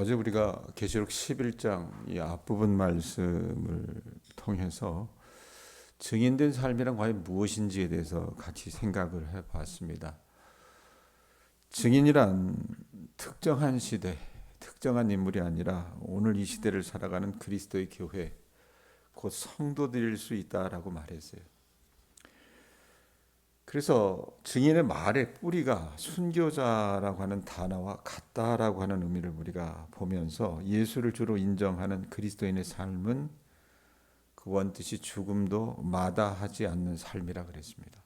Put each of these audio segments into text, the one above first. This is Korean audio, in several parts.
어제 우리가 계시록 11장 이 앞부분 말씀을 통해서 증인된 삶이란 과연 무엇인지에 대해서 같이 생각을 해 봤습니다. 증인이란 특정한 시대, 특정한 인물이 아니라 오늘 이 시대를 살아가는 그리스도의 교회, 곧 성도들일 수 있다라고 말했어요. 그래서 증인의 말의 뿌리가 순교자라고 하는 단어와 같다라고 하는 의미를 우리가 보면서 예수를 주로 인정하는 그리스도인의 삶은 그 원뜻이 죽음도 마다하지 않는 삶이라 그랬습니다.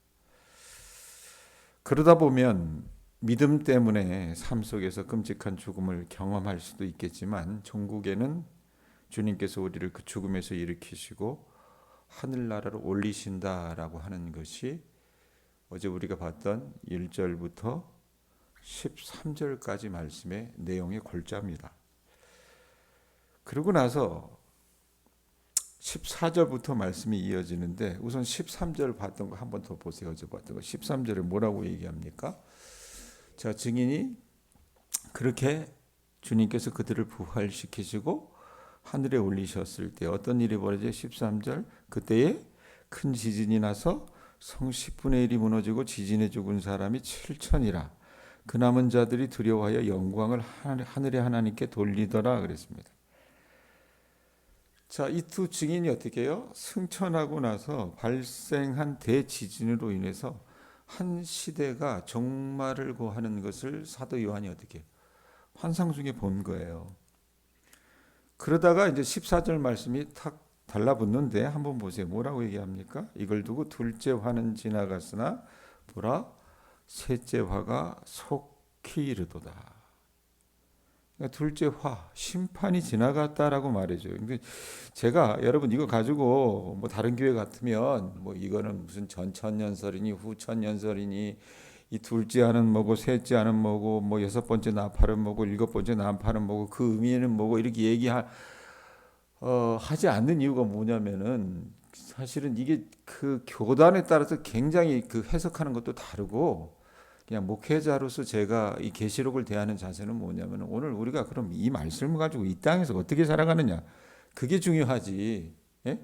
그러다 보면 믿음 때문에 삶 속에서 끔찍한 죽음을 경험할 수도 있겠지만 종국에는 주님께서 우리를 그 죽음에서 일으키시고 하늘나라로 올리신다라고 하는 것이 어제 우리가 봤던 1절부터 13절까지 말씀의 내용의 골자입니다. 그러고 나서 14절부터 말씀이 이어지는데 우선 13절 봤던 거 한 번 더 보세요. 어제 봤던 거 13절에 뭐라고 얘기합니까? 자, 증인이 그렇게 주님께서 그들을 부활시키시고 하늘에 올리셨을 때 어떤 일이 벌어져 13절 그때에 큰 지진이 나서 성 10분의 1이 무너지고 지진에 죽은 사람이 7천이라 그 남은 자들이 두려워하여 영광을 하늘의 하나님께 돌리더라 그랬습니다. 자, 이 두 증인이 어떻게 해요? 승천하고 나서 발생한 대지진으로 인해서 한 시대가 종말을 고하는 것을 사도 요한이 어떻게 해요? 환상 중에 본 거예요. 그러다가 이제 14절 말씀이 탁 달라붙는데 한번 보세요. 뭐라고 얘기합니까? 이걸 두고 둘째 화는 지나갔으나 보라 셋째 화가 속히 이르도다. 그러니까 둘째 화 심판이 지나갔다라고 말이죠. 근데 제가 여러분 이거 가지고 뭐 다른 교회 같으면 뭐 이거는 무슨 전천년설이니 후천년설이니 이 둘째 하는 뭐고 셋째 하는 뭐고 뭐 여섯 번째 나팔은 뭐고 일곱 번째 나팔은 뭐고 그 의미는 뭐고 이렇게 얘기할 어, 하지 않는 이유가 뭐냐면은 사실은 이게 그 교단에 따라서 굉장히 그 해석하는 것도 다르고 그냥 목회자로서 제가 이 계시록을 대하는 자세는 뭐냐면 오늘 우리가 그럼 이 말씀을 가지고 이 땅에서 어떻게 살아가느냐 그게 중요하지. 예?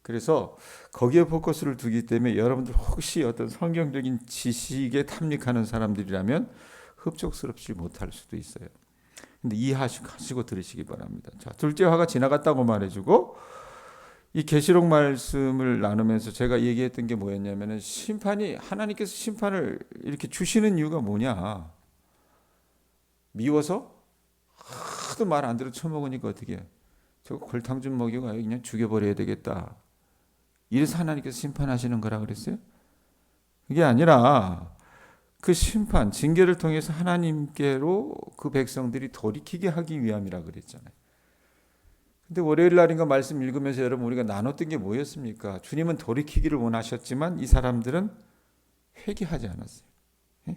그래서 거기에 포커스를 두기 때문에 여러분들 혹시 어떤 성경적인 지식에 탐닉하는 사람들이라면 흡족스럽지 못할 수도 있어요. 근데 이해하시고 들으시기 바랍니다. 자, 둘째 화가 지나갔다고 말해주고 이 계시록 말씀을 나누면서 제가 얘기했던 게 뭐였냐면은 심판이 하나님께서 심판을 이렇게 주시는 이유가 뭐냐? 미워서 하도 말 안 들어 처먹으니까 어떻게 해? 저거 골탕 좀 먹이고 그냥 죽여버려야 되겠다. 이래서 하나님께서 심판하시는 거라 그랬어요? 그게 아니라 그 심판, 징계를 통해서 하나님께로 그 백성들이 돌이키게 하기 위함이라 그랬잖아요. 근데 월요일 날인가 말씀 읽으면서 여러분 우리가 나눴던 게 뭐였습니까? 주님은 돌이키기를 원하셨지만 이 사람들은 회개하지 않았어요. 예?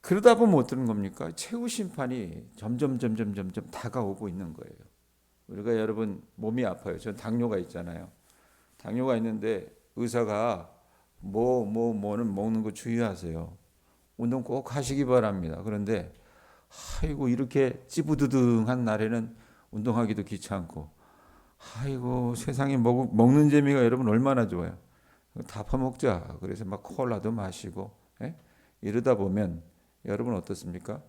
그러다 보면 어떤 겁니까? 최후 심판이 점점 점점 점점 다가오고 있는 거예요. 우리가 여러분 몸이 아파요. 전 당뇨가 있잖아요. 당뇨가 있는데 의사가 뭐, 뭐, 뭐는 먹는 거 주의하세요. 운동 꼭 하시기 바랍니다. 그런데, 아이고, 이렇게 찌부드둥한 날에는 운동하기도 귀찮고, 아이고, 세상에 먹, 먹는 재미가 여러분 얼마나 좋아요. 다 퍼먹자. 그래서 막 콜라도 마시고, 예? 이러다 보면, 여러분 어떻습니까?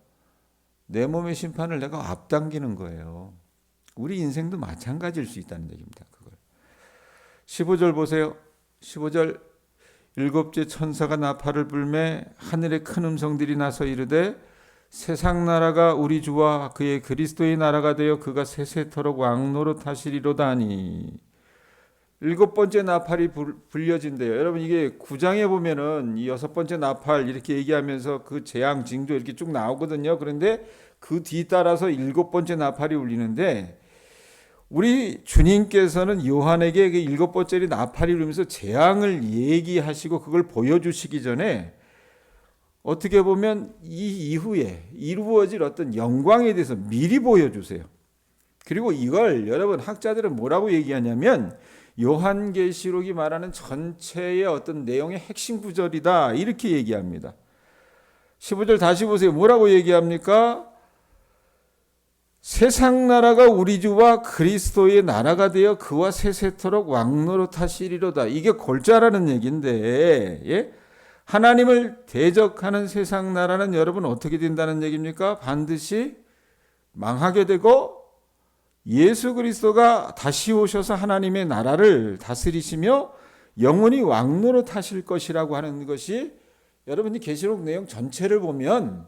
내 몸의 심판을 내가 앞당기는 거예요. 우리 인생도 마찬가지일 수 있다는 얘기입니다. 그걸. 15절 보세요. 15절 일곱째 천사가 나팔을 불매 하늘에 큰 음성들이 나서 이르되 세상 나라가 우리 주와 그의 그리스도의 나라가 되어 그가 세세토록 왕노릇 하시리로다니 일곱 번째 나팔이 불려진대요. 여러분 이게 구장에 보면은 이 여섯 번째 나팔 이렇게 얘기하면서 그 재앙 징조 이렇게 쭉 나오거든요. 그런데 그 뒤 따라서 일곱 번째 나팔이 울리는데 우리 주님께서는 요한에게 그 일곱 번째 나팔이 울면서 재앙을 얘기하시고 그걸 보여주시기 전에 어떻게 보면 이 이후에 이루어질 어떤 영광에 대해서 미리 보여주세요. 그리고 이걸 여러분 학자들은 뭐라고 얘기하냐면 요한계시록이 말하는 전체의 어떤 내용의 핵심 구절이다 이렇게 얘기합니다. 15절 다시 보세요. 뭐라고 얘기합니까? 세상 나라가 우리 주와 그리스도의 나라가 되어 그와 세세토록 왕노릇 하시리로다. 이게 골자라는 얘기인데, 예? 하나님을 대적하는 세상 나라는 여러분 어떻게 된다는 얘기입니까? 반드시 망하게 되고 예수 그리스도가 다시 오셔서 하나님의 나라를 다스리시며 영원히 왕노릇 하실 것이라고 하는 것이 여러분이 계시록 내용 전체를 보면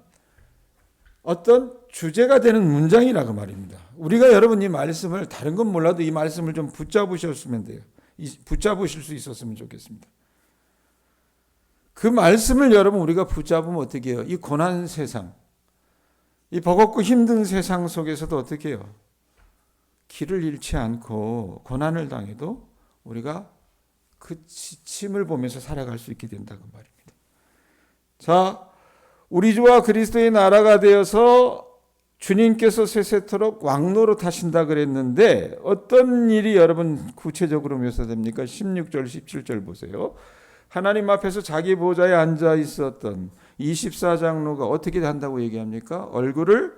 어떤 주제가 되는 문장이라고 말입니다. 우리가 여러분 이 말씀을 다른 건 몰라도 이 말씀을 좀 붙잡으셨으면 돼요. 이- 붙잡으실 수 있었으면 좋겠습니다. 그 말씀을 여러분 우리가 붙잡으면 어떻게 해요? 이 고난 세상, 이 버겁고 힘든 세상 속에서도 어떻게 해요? 길을 잃지 않고 고난을 당해도 우리가 그 지침을 보면서 살아갈 수 있게 된다고 말입니다. 자, 우리 주와 그리스도의 나라가 되어서 주님께서 세세토록 왕노로 타신다 그랬는데 어떤 일이 여러분 구체적으로 묘사됩니까? 16절, 17절 보세요. 하나님 앞에서 자기 보좌에 앉아 있었던 24장로가 어떻게 한다고 얘기합니까? 얼굴을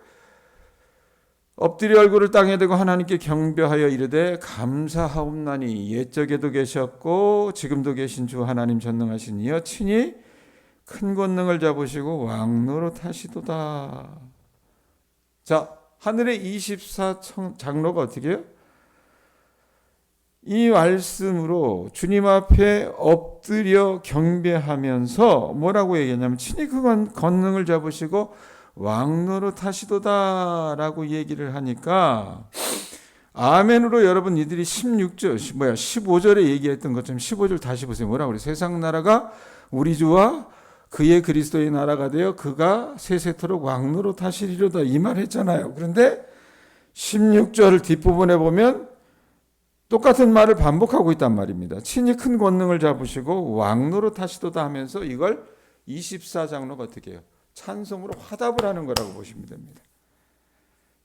엎드려 얼굴을 땅에 대고 하나님께 경배하여 이르되 감사하옵나니 옛적에도 계셨고 지금도 계신 주 하나님 전능하신 이여 친히 큰 권능을 잡으시고 왕노로 타시도다. 자, 하늘의 24 장로가 어떻게 해요? 이 말씀으로 주님 앞에 엎드려 경배하면서 뭐라고 얘기했냐면 친히 그 권- 권능을 잡으시고 왕노로 타시도다라고 얘기를 하니까 아멘으로 여러분 이들이 16절 뭐야 15절에 얘기했던 것처럼 15절 다시 보세요. 뭐라고 그래? 세상 나라가 우리 주와 그의 그리스도의 나라가 되어 그가 세세토록 왕노로 타시리로다 이 말 했잖아요. 그런데 16절 뒷부분에 보면 똑같은 말을 반복하고 있단 말입니다. 친히 큰 권능을 잡으시고 왕노로 타시도다 하면서 이걸 24장로가 어떻게 해요? 찬송으로 화답을 하는 거라고 보시면 됩니다.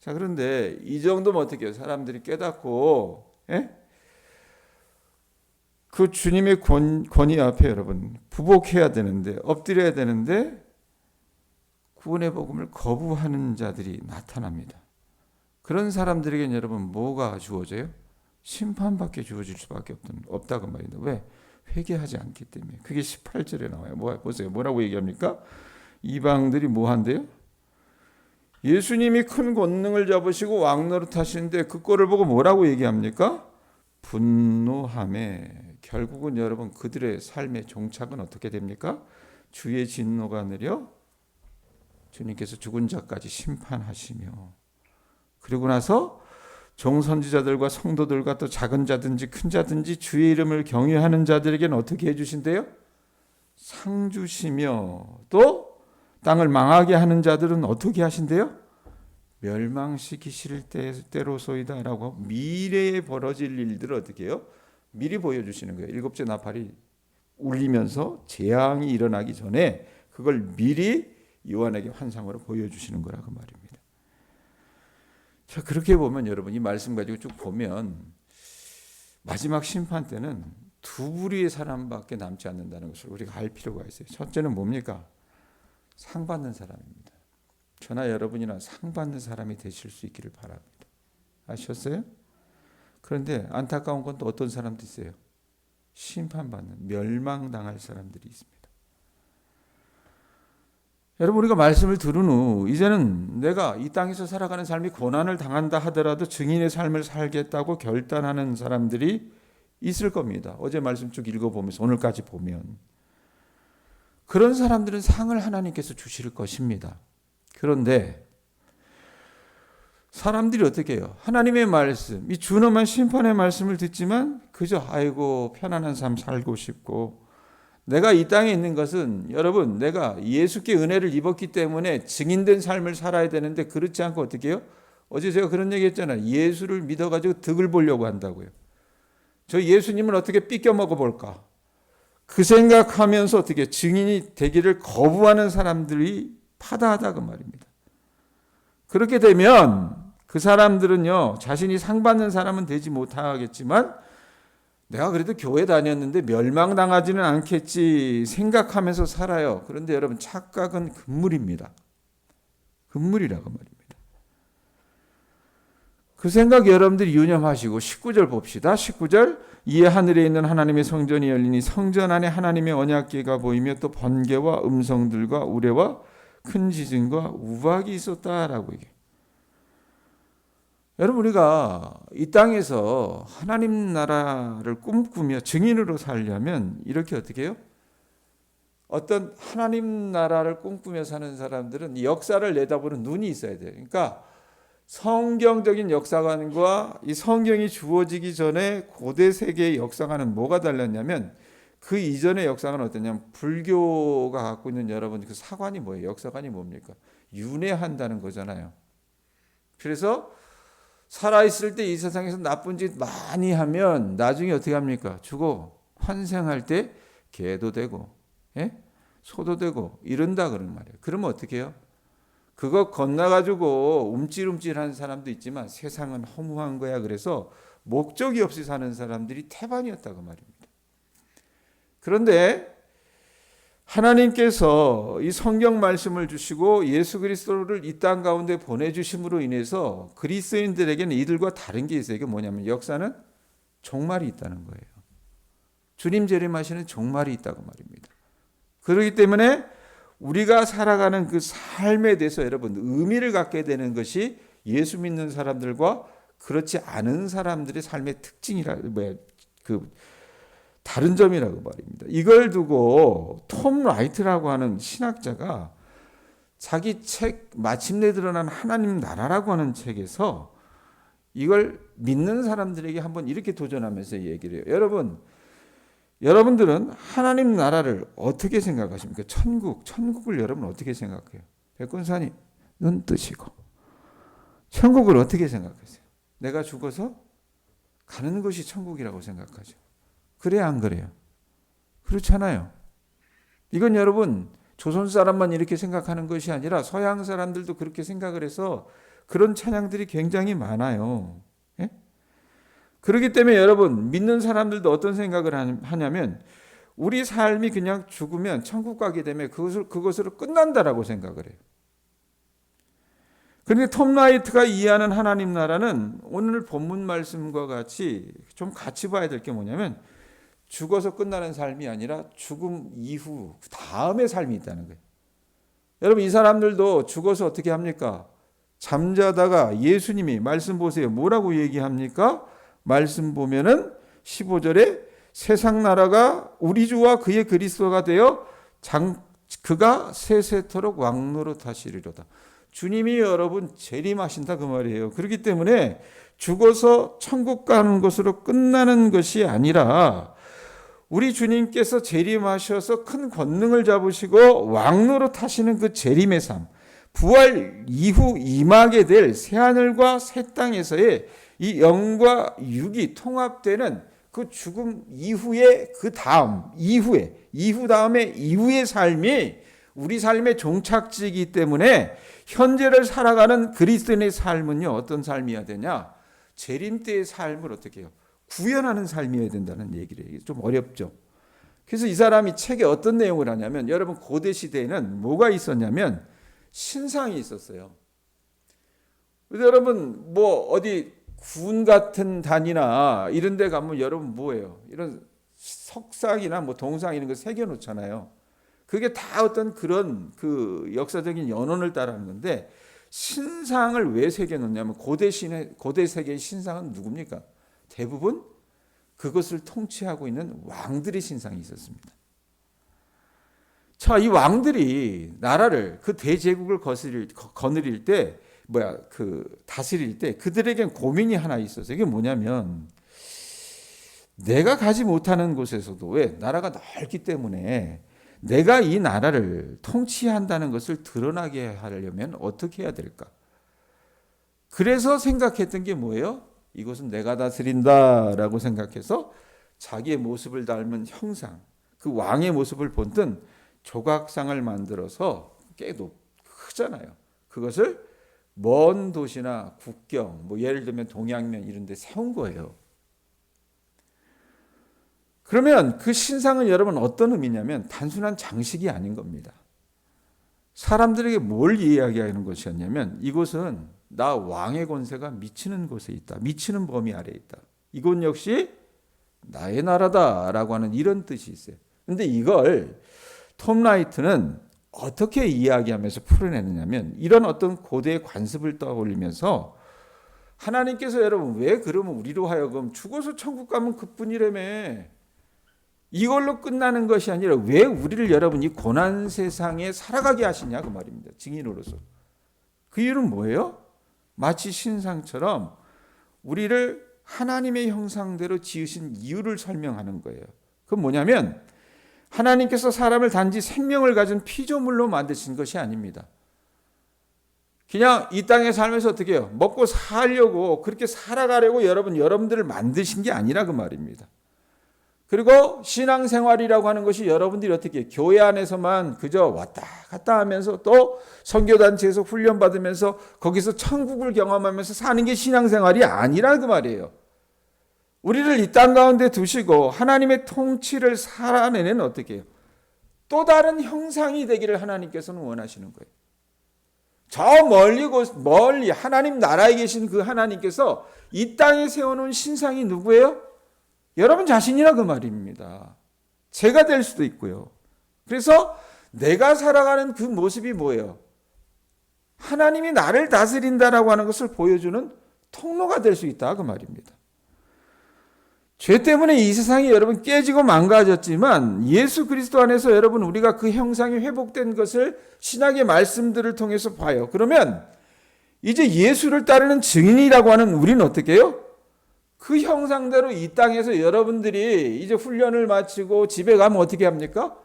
자, 그런데 이 정도면 어떻게 해요? 사람들이 깨닫고, 예? 그 주님의 권, 권위 앞에 여러분, 부복해야 되는데, 엎드려야 되는데, 구원의 복음을 거부하는 자들이 나타납니다. 그런 사람들에게는 여러분, 뭐가 주어져요? 심판밖에 주어질 수밖에 없던, 없다 고 말입니다. 왜? 회개하지 않기 때문에. 그게 18절에 나와요. 뭐, 보세요. 뭐라고 얘기합니까? 이방들이 뭐 한대요? 예수님이 큰 권능을 잡으시고 왕노릇 하시는데 그 꼴을 보고 뭐라고 얘기합니까? 분노함에 결국은 여러분 그들의 삶의 종착은 어떻게 됩니까? 주의 진노가 내려 주님께서 죽은 자까지 심판하시며 그리고 나서 종선지자들과 성도들과 또 작은 자든지 큰 자든지 주의 이름을 경외하는 자들에게는 어떻게 해주신대요? 상 주시며 또 땅을 망하게 하는 자들은 어떻게 하신대요? 멸망시키실 때, 때로소이다라고 미래에 벌어질 일들을 어떻게 해요? 미리 보여주시는 거예요. 일곱째 나팔이 울리면서 재앙이 일어나기 전에 그걸 미리 요한에게 환상으로 보여주시는 거라고 말입니다. 자 그렇게 보면 여러분 이 말씀 가지고 쭉 보면 마지막 심판 때는 두 부류의 사람밖에 남지 않는다는 것을 우리가 알 필요가 있어요. 첫째는 뭡니까? 상 받는 사람입니다. 저나 여러분이나 상 받는 사람이 되실 수 있기를 바랍니다. 아셨어요? 그런데 안타까운 건 또 어떤 사람도 있어요. 심판받는 멸망당할 사람들이 있습니다. 여러분 우리가 말씀을 들은 후 이제는 내가 이 땅에서 살아가는 삶이 고난을 당한다 하더라도 증인의 삶을 살겠다고 결단하는 사람들이 있을 겁니다. 어제 말씀 쭉 읽어보면서 오늘까지 보면 그런 사람들은 상을 하나님께서 주실 것입니다. 그런데 사람들이 어떻게 해요? 하나님의 말씀, 이 준엄한 심판의 말씀을 듣지만 그저 아이고 편안한 삶 살고 싶고 내가 이 땅에 있는 것은 여러분 내가 예수께 은혜를 입었기 때문에 증인된 삶을 살아야 되는데 그렇지 않고 어떻게 해요? 어제 제가 그런 얘기 했잖아요. 예수를 믿어가지고 득을 보려고 한다고요. 저 예수님을 어떻게 삐껴 먹어볼까? 그 생각하면서 어떻게 증인이 되기를 거부하는 사람들이 파다하다고 말입니다. 그렇게 되면 그 사람들은요, 자신이 상 받는 사람은 되지 못하겠지만, 내가 그래도 교회 다녔는데 멸망당하지는 않겠지 생각하면서 살아요. 그런데 여러분, 착각은 금물입니다. 금물이라고 말입니다. 그 생각 여러분들이 유념하시고 19절 봅시다. 19절 이에 하늘에 있는 하나님의 성전이 열리니 성전 안에 하나님의 언약궤가 보이며 또 번개와 음성들과 우레와 큰 지진과 우박이 있었다라고 얘기해. 여러분 우리가 이 땅에서 하나님 나라를 꿈꾸며 증인으로 살려면 이렇게 어떻게 해요? 어떤 하나님 나라를 꿈꾸며 사는 사람들은 이 역사를 내다보는 눈이 있어야 돼요. 그러니까 성경적인 역사관과 이 성경이 주어지기 전에 고대 세계의 역사관은 뭐가 달랐냐면 그 이전의 역사관은 어떠냐면 불교가 갖고 있는 여러분 그 사관이 뭐예요? 역사관이 뭡니까? 윤회한다는 거잖아요. 그래서 살아있을 때 이 세상에서 나쁜 짓 많이 하면 나중에 어떻게 합니까? 죽어 환생할 때 개도 되고 예? 소도 되고 이런다 그런 말이에요. 그러면 어떻게 해요? 그거 건너가지고 움찔움찔하는 사람도 있지만 세상은 허무한 거야. 그래서 목적이 없이 사는 사람들이 태반이었다고 말입니다. 그런데 하나님께서 이 성경 말씀을 주시고 예수 그리스도를 이 땅 가운데 보내주심으로 인해서 그리스도인들에게는 이들과 다른 게 있어요. 이게 뭐냐면 역사는 종말이 있다는 거예요. 주님 재림하시는 종말이 있다고 말입니다. 그렇기 때문에 우리가 살아가는 그 삶에 대해서 여러분 의미를 갖게 되는 것이 예수 믿는 사람들과 그렇지 않은 사람들의 삶의 특징이라 뭐야 그 다른 점이라고 말입니다. 이걸 두고 톰 라이트라고 하는 신학자가 자기 책 마침내 드러난 하나님 나라라고 하는 책에서 이걸 믿는 사람들에게 한번 이렇게 도전하면서 얘기를 해요. 여러분 여러분들은 하나님 나라를 어떻게 생각하십니까? 천국, 천국을 여러분 어떻게 생각해요? 백군사님, 눈 뜨시고. 천국을 어떻게 생각하세요? 내가 죽어서 가는 것이 천국이라고 생각하죠. 그래, 안 그래요? 그렇잖아요. 이건 여러분, 조선 사람만 이렇게 생각하는 것이 아니라 서양 사람들도 그렇게 생각을 해서 그런 찬양들이 굉장히 많아요. 예? 그렇기 때문에 여러분 믿는 사람들도 어떤 생각을 하냐면 우리 삶이 그냥 죽으면 천국 가게 되면 그것을 그것으로 끝난다라고 생각을 해요. 그런데 톰 라이트가 이해하는 하나님 나라는 오늘 본문 말씀과 같이 좀 같이 봐야 될 게 뭐냐면 죽어서 끝나는 삶이 아니라 죽음 이후 그 다음의 삶이 있다는 거예요. 여러분 이 사람들도 죽어서 어떻게 합니까? 잠자다가 예수님이 말씀 보세요. 뭐라고 얘기합니까? 말씀 보면은 15절에 세상 나라가 우리 주와 그의 그리스도가 되어 장 그가 세세토록 왕노릇 하시리로다. 주님이 여러분 재림하신다 그 말이에요. 그렇기 때문에 죽어서 천국 가는 것으로 끝나는 것이 아니라 우리 주님께서 재림하셔서 큰 권능을 잡으시고 왕노릇 하시는 그 재림의 삶, 부활 이후 임하게 될 새하늘과 새 땅에서의 이 영과 육이 통합되는 그 죽음 이후에 그 다음 이후에 이후 다음에 이후의 삶이 우리 삶의 종착지이기 때문에 현재를 살아가는 그리스도인의 삶은요 어떤 삶이어야 되냐? 재림 때의 삶을 어떻게 해요 구현하는 삶이어야 된다는 얘기를 해요 좀 어렵죠 그래서 이 사람이 책에 어떤 내용을 하냐면 여러분 고대 시대에는 뭐가 있었냐면 신상이 있었어요 여러분 뭐 어디 군 같은 단이나 이런 데 가면 여러분 뭐예요? 이런 석상이나 뭐 동상 이런 거 새겨 놓잖아요. 그게 다 어떤 그런 그 역사적인 연원을 따르는 건데 신상을 왜 새겨 놓냐면 고대 신의 고대 세계의 신상은 누굽니까? 대부분 그것을 통치하고 있는 왕들의 신상이 있었습니다. 자, 이 왕들이 나라를 그 대제국을 거스릴 거느릴 때 뭐야 그 다스릴 때 그들에겐 고민이 하나 있어서 이게 뭐냐면 내가 가지 못하는 곳에서도 왜 나라가 넓기 때문에 내가 이 나라를 통치한다는 것을 드러나게 하려면 어떻게 해야 될까? 그래서 생각했던 게 뭐예요? 이것은 내가 다스린다라고 생각해서 자기의 모습을 닮은 형상, 그 왕의 모습을 본뜬 조각상을 만들어서 꽤 높, 크잖아요. 그것을 먼 도시나 국경, 뭐 예를 들면 동양면 이런 데 세운 거예요. 그러면 그 신상은 여러분 어떤 의미냐면 단순한 장식이 아닌 겁니다. 사람들에게 뭘 이야기하는 것이었냐면 이곳은 나 왕의 권세가 미치는 곳에 있다. 미치는 범위 아래에 있다. 이곳 역시 나의 나라다라고 하는 이런 뜻이 있어요. 근데 이걸 톰 라이트는 어떻게 이야기하면서 풀어내느냐면 이런 어떤 고대의 관습을 떠올리면서 하나님께서 여러분 왜 그러면 우리로 하여금 죽어서 천국 가면 그뿐이라며 이걸로 끝나는 것이 아니라 왜 우리를 여러분 이 고난 세상에 살아가게 하시냐 그 말입니다. 증인으로서. 그 이유는 뭐예요? 마치 신상처럼 우리를 하나님의 형상대로 지으신 이유를 설명하는 거예요. 그건 뭐냐면 하나님께서 사람을 단지 생명을 가진 피조물로 만드신 것이 아닙니다. 그냥 이 땅에 살면서 어떻게 해요? 먹고 살려고 그렇게 살아가려고 여러분 여러분들을 만드신 게 아니라 그 말입니다. 그리고 신앙생활이라고 하는 것이 여러분들이 어떻게? 교회 안에서만 그저 왔다 갔다 하면서 또 선교단체에서 훈련받으면서 거기서 천국을 경험하면서 사는 게 신앙생활이 아니라 그 말이에요. 우리를 이 땅 가운데 두시고 하나님의 통치를 살아내는 어떻게 해요? 또 다른 형상이 되기를 하나님께서는 원하시는 거예요. 저 멀리 곳 멀리 하나님 나라에 계신 그 하나님께서 이 땅에 세워놓은 신상이 누구예요? 여러분 자신이라 그 말입니다. 제가 될 수도 있고요. 그래서 내가 살아가는 그 모습이 뭐예요? 하나님이 나를 다스린다라고 하는 것을 보여주는 통로가 될 수 있다 그 말입니다. 죄 때문에 이 세상이 여러분 깨지고 망가졌지만 예수 그리스도 안에서 여러분 우리가 그 형상이 회복된 것을 신학의 말씀들을 통해서 봐요. 그러면 이제 예수를 따르는 증인이라고 하는 우리는 어떻게 해요? 그 형상대로 이 땅에서 여러분들이 이제 훈련을 마치고 집에 가면 어떻게 합니까?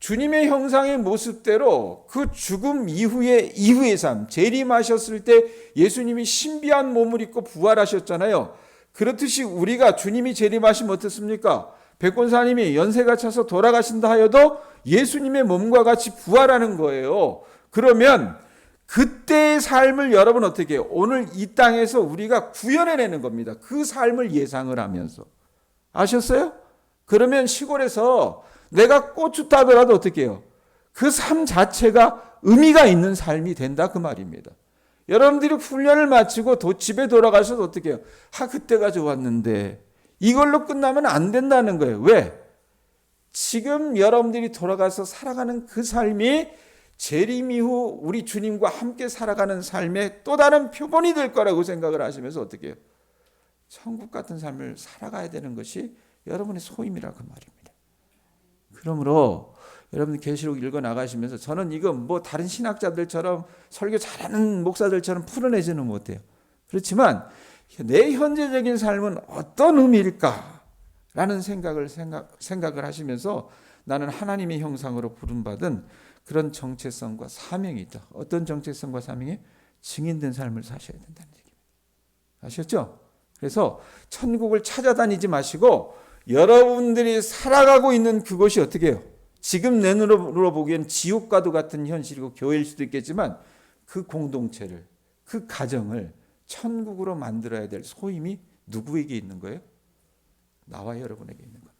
주님의 형상의 모습대로 그 죽음 이후의 이후의 삶, 재림하셨을 때 예수님이 신비한 몸을 입고 부활하셨잖아요. 그렇듯이 우리가 주님이 재림하시면 어떻습니까? 백권사님이 연세가 차서 돌아가신다 하여도 예수님의 몸과 같이 부활하는 거예요. 그러면 그때의 삶을 여러분 어떻게 해요? 오늘 이 땅에서 우리가 구현해내는 겁니다. 그 삶을 예상을 하면서. 아셨어요? 그러면 시골에서 내가 고추 따더라도 어떻게 해요? 그 삶 자체가 의미가 있는 삶이 된다 그 말입니다. 여러분들이 훈련을 마치고 도, 집에 돌아가셔서 어떻게 해요? 하, 그때가 좋았는데 이걸로 끝나면 안 된다는 거예요. 왜? 지금 여러분들이 돌아가서 살아가는 그 삶이 재림 이후 우리 주님과 함께 살아가는 삶의 또 다른 표본이 될 거라고 생각을 하시면서 어떻게 해요? 천국 같은 삶을 살아가야 되는 것이 여러분의 소임이라 그 말입니다. 그러므로 여러분 계시록 읽어 나가시면서 저는 이거 뭐 다른 신학자들처럼 설교 잘하는 목사들처럼 풀어내지는 못해요. 그렇지만 내 현재적인 삶은 어떤 의미일까라는 생각을 생각, 생각을 하시면서 나는 하나님의 형상으로 부름받은 그런 정체성과 사명이 있다. 어떤 정체성과 사명이 증인된 삶을 사셔야 된다는 얘기입니다. 아셨죠? 그래서 천국을 찾아다니지 마시고 여러분들이 살아가고 있는 그곳이 어떻게 해요? 지금 내 눈으로 보기엔 지옥과도 같은 현실이고 교회일 수도 있겠지만 그 공동체를 그 가정을 천국으로 만들어야 될 소임이 누구에게 있는 거예요? 나와 여러분에게 있는 겁니다.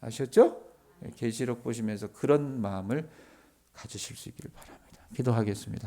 아셨죠? 계시록 보시면서 그런 마음을 가지실 수 있기를 바랍니다. 기도하겠습니다.